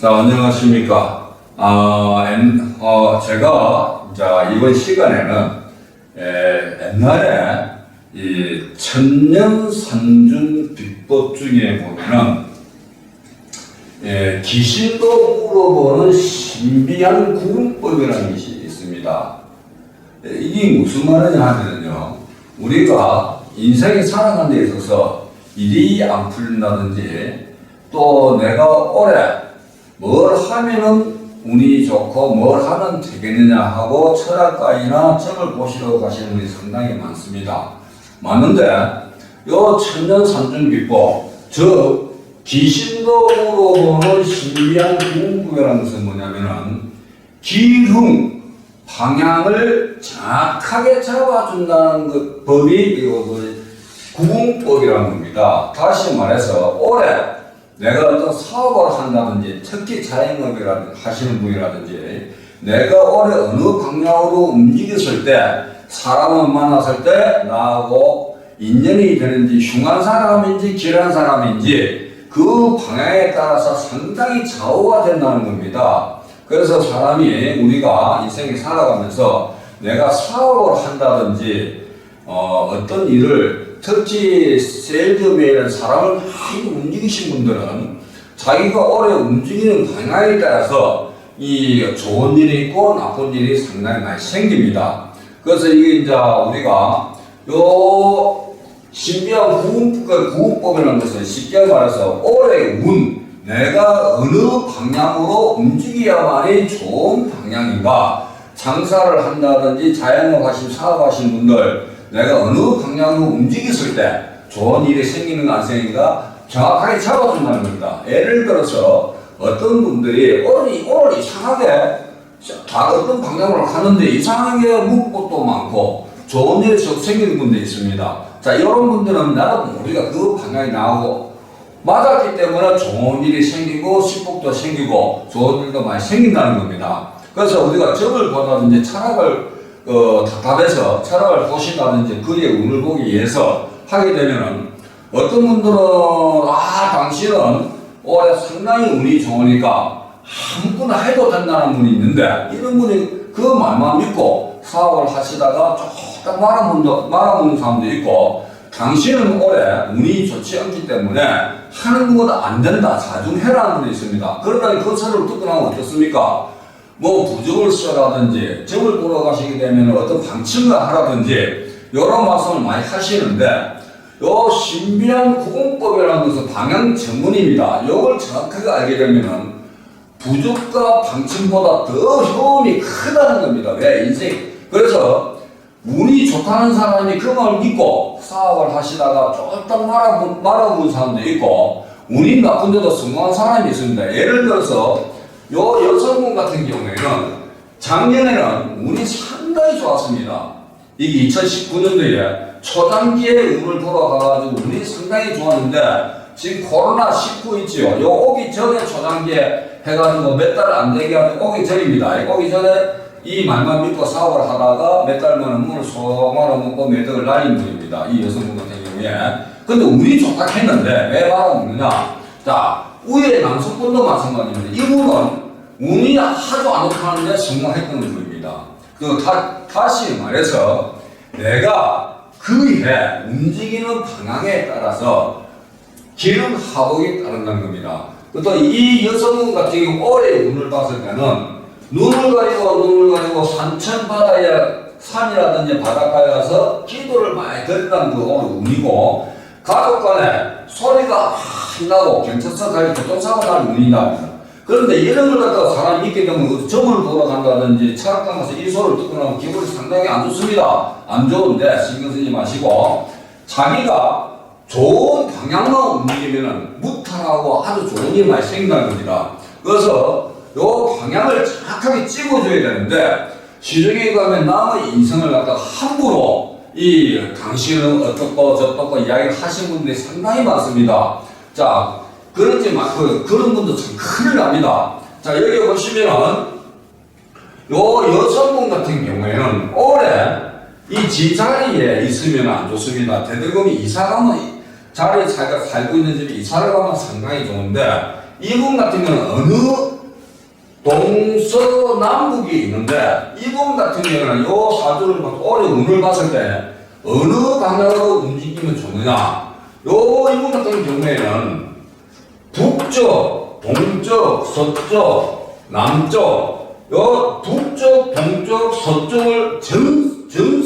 자, 안녕하십니까. 아, 엔- 어, 제가, 자, 이번 시간에는, 에, 옛날에, 이, 천년산준 비법 중에 보면은, 에, 귀신도 물어보는 신비한 구분법이라는 것이 있습니다. 에, 이게 무슨 말이냐 하면요. 우리가 인생에 살아가는 데 있어서 일이 안 풀린다든지 또 내가 올해 뭘 하면은 운이 좋고 뭘 하면 되겠느냐 하고 철학가이나 점을 보시러 가시는 분이 상당히 많습니다. 많은데 요 천년산중비법 즉 귀신도 물어보는 신비한 궁금이라는 것은 뭐냐면은 기흉 방향을 정확하게 잡아준다는 그 법이 이거 그 구분법이라는 겁니다. 다시 말해서 올해 내가 어떤 사업을 한다든지 특히 자영업이라든지 하시는 분이라든지 내가 올해 어느 방향으로 움직였을 때 사람을 만났을 때 나하고 인연이 되는지 흉한 사람인지 길한 사람인지 그 방향에 따라서 상당히 좌우가 된다는 겁니다. 그래서 사람이 우리가 인생에 살아가면서 내가 사업을 한다든지 어, 어떤 일을 특히 세일즈맨 사람을 많이 움직이신 분들은 자기가 오래 움직이는 방향에 따라서 이 좋은 일이 있고 나쁜 일이 상당히 많이 생깁니다. 그래서 이게 이제 우리가 요 신비한 구분법, 구분법이라는 것은 쉽게 말해서 올해 운, 내가 어느 방향으로 움직여야만이 좋은 방향인가, 장사를 한다든지 자영업 하신 사업 하신 분들, 내가 어느 방향으로 움직였을 때 좋은 일이 생기는가 안 생기는가 정확하게 잡아준다는 겁니다. 예를 들어서 어떤 분들이 오늘, 오늘 이상하게 다 어떤 방향으로 가는데 이상하게 묵고도 많고 좋은 일이 적 생기는 분들이 있습니다. 자, 이런 분들은 나도 우리가 그 방향이 나오고 맞았기 때문에 좋은 일이 생기고 식복도 생기고 좋은 일도 많이 생긴다는 겁니다. 그래서 우리가 점을 보다든지 철학을 어, 답답해서 철학을 보신다든지 그의 운을 보기 위해서 하게 되면은 어떤 분들은 아 당신은 올해 상당히 운이 좋으니까 아무거나 해도 된다는 분이 있는데 이런 분이 그 말만 믿고 사업을 하시다가 조금 말아먹는, 말아먹는 사람도 있고 당신은 올해 운이 좋지 않기 때문에 하는 것보다 안 된다 자중해라는 분이 있습니다. 그러다니 그 소리를 듣고 나면 어떻습니까? 뭐 부적을 써라든지 점을 보러 가시게 되면 어떤 방침을 하라든지 이런 말씀을 많이 하시는데 요 신비한 구공법이라는 것은 방향 전문입니다. 이걸 정확하게 알게 되면은 부족과 방침보다 더 효험이 크다는 겁니다. 왜? 인생. 그래서 운이 좋다는 사람이 그 말을 믿고 사업을 하시다가 말아본, 말아본 사람도 있고 운이 나쁜데도 성공한 사람이 있습니다. 예를 들어서 요 여성분 같은 경우에는 작년에는 운이 상당히 좋았습니다. 이게 2019년도에 초단기에 운을 돌아가가지고 운이 상당히 좋았는데 지금 코로나 19 있지요. 요 오기 전에 초단기에 해가지고 몇 달 안 되게 하는 오기 전입니다. 이 오기 전에 이 말만 믿고 사업을 하다가 몇 달 만에 문을 쏙 말아먹고 매덕을 날린 분입니다. 이 여성분 같은 경우에. 근데 운이 좋다 했는데 왜 말아먹느냐? 자, 우에 남성분도 마찬가지입니다. 이분은 운이 하도 안 좋다는데 성공했던 분입니다. 그 다, 다시 말해서 내가 그해 움직이는 방향에 따라서 기름 하복이 따른다는 겁니다. 또 이 여성분 같은 경우 올해 운을 봤을 때는 눈을 가리고 눈을 가리고 산천 바다에 산이라든지 바닷가에 가서 기도를 많이 드린다는 그 운이고 가족 간에 소리가 안 나고 경찰서 교통사고 날 운이다. 그런데 이런 걸 갖다가 사람이 믿게 되면 그 점을 보러 간다든지 철학관 가서 이 소리를 듣고 나면 기분이 상당히 안 좋습니다. 안 좋은데 신경 쓰지 마시고 자기가 좋은 방향만 움직이면 무탈하고 아주 좋은 일이 많이 생긴다는 겁니다. 그래서 요 방향을 정확하게 찍어줘야 되는데 시중에 가면 남의 인생을 갖다가 함부로 이 당신은 어떻고 저떻고 이야기를 하신 분들이 상당히 많습니다. 자, 그런지 마, 그, 그런 분도 참 큰일 납니다. 자, 여기 보시면은 요 여성분 같은 경우에는 올해 이 지자리에 있으면 안 좋습니다. 대들금이 이사 가면 자리에 자기가 살고 있는 집에 이사를 가면 상당히 좋은데 이분 같은 경우는 어느 동서남북이 있는데 이분 같은 경우는 요 사주를 봐- 올해 운을 봤을 때 어느 방향으로 움직이면 좋느냐 요 같은 경우에는 북쪽, 동쪽, 서쪽, 남쪽 요 북쪽, 동쪽, 서쪽을 전, 전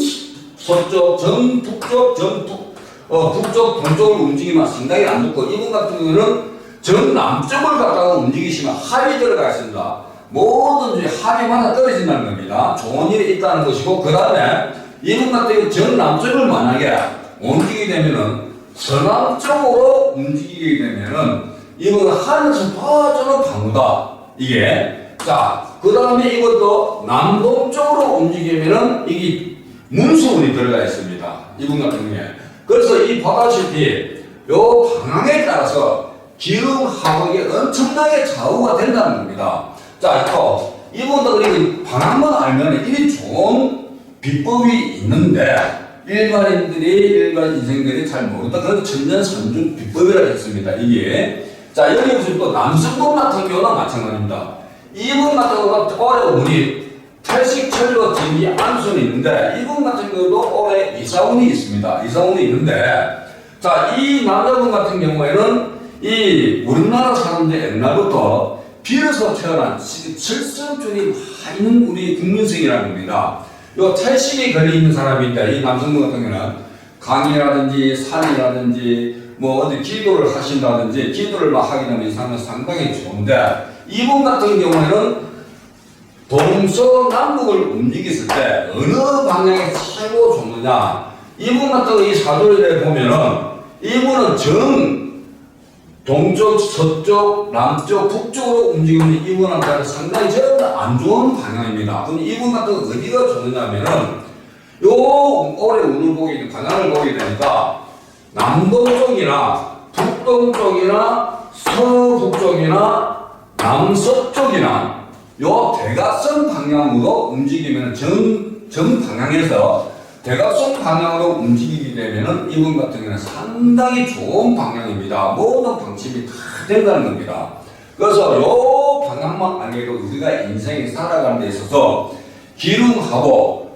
서쪽, 전 북쪽, 전 북, 어, 북쪽, 동쪽을 움직이면 상당히 안 좋고 이분 같은 경우는 전 남쪽을 갖다가 움직이시면 합이 들어가 있습니다. 모든 중에 합이마다 떨어진다는 겁니다. 좋은 일이 있다는 것이고 그 다음에 이분 같은 경우 전 남쪽을 만약에 움직이게 되면은 서남쪽으로 움직이게 되면은 이거는 하늘에서 봐주는 강우다. 이게 자, 그 다음에 이것도 남동쪽으로 움직이면은 이게 문수운이 들어가 있습니다. 이분 같은 경우에. 그래서 이 보다시피 요 방향에 따라서 기름 하복이 엄청나게 좌우가 된다는 겁니다. 자, 또 이분도 그리고 방향만 알면 이게 좋은 비법이 있는데 일반인들이 일반 인생들이 잘 모른다. 그래서 천년산중 비법이라 했습니다. 이게 자 여기 보시면 또 남성분 같은 경우는 마찬가지입니다. 이분 같은 경우는 올해 운이 탈식철로 진기 안순이 있는데 이분 같은 경우도 올해 이사운이 있습니다. 이사운이 있는데 자 이 남자분 같은 경우에는 이 우리나라 사람들 옛날부터 비로소 태어난 칠성줄이 많은 우리 국민성이라는 겁니다. 요 탈식에 걸려 있는 사람인데 이 남성분 같은 경우는 강이라든지 산이라든지 뭐 어디 기도를 하신다든지 기도를 막 하게 되면 이상은 상당히 좋은데 이분 같은 경우에는 동서남북을 움직였을 때 어느 방향이 최고 좋느냐. 이분 같은 이 사도를 보면은 이분은 정 동쪽, 서쪽, 남쪽, 북쪽으로 움직이는 이분한테는 상당히 전부 안 좋은 방향입니다. 그럼 이분 같은 거 어디가 좋느냐면은 요 올해 운을 보게 방향을 보게 되니까 남동쪽이나 북동쪽이나 서북쪽이나 남서쪽이나 요 대각선 방향으로 움직이면 정, 정 방향에서 대각선 방향으로 움직이게 되면은 이분 같은 경우는 상당히 좋은 방향입니다. 모든 방침이 다 된다는 겁니다. 그래서 요 방향만 알게도 우리가 인생에 살아가는 데 있어서 기름하고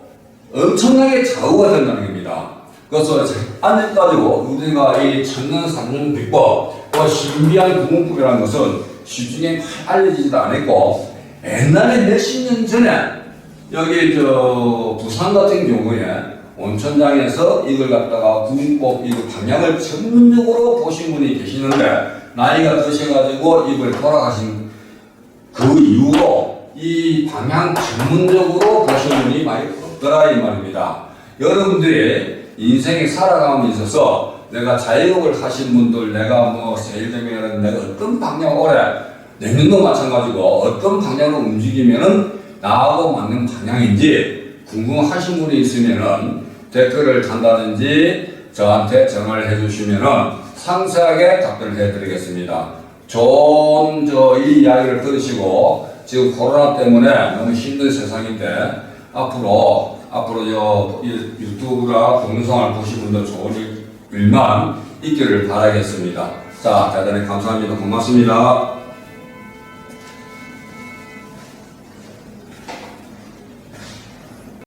엄청나게 좌우가 된다는 겁니다. 그래서 안에까지고 우리가 이 천년 삼년 비법, 또 신비한 구문법이라는 것은 시중에 알려지지도 않았고 옛날에 몇십 년 전에 여기 저 부산 같은 경우에 온천장에서 이걸 갖다가 구문법 이거 방향을 전문적으로 보신 분이 계시는데 나이가 드셔가지고 이걸 돌아가신 그 이후로 이 방향 전문적으로 보시는 분이 많이 없더라 이 말입니다. 여러분들이 인생에 살아감에 있어서 내가 자영업을 하신 분들, 내가 뭐 세일되면 내가 어떤 방향 올해 내년도 마찬가지고 어떤 방향으로 움직이면은 나하고 맞는 방향인지 궁금하신 분이 있으면은 댓글을 단다든지 저한테 전화를 해주시면은 상세하게 답변을 해드리겠습니다. 좋은 저이 이야기를 들으시고 지금 코로나 때문에 너무 힘든 세상인데 앞으로 앞으로 저 유튜브나 동영상을 보신 분들 좋은 일- 일만 있기를 바라겠습니다. 자 대단히 감사합니다. 고맙습니다.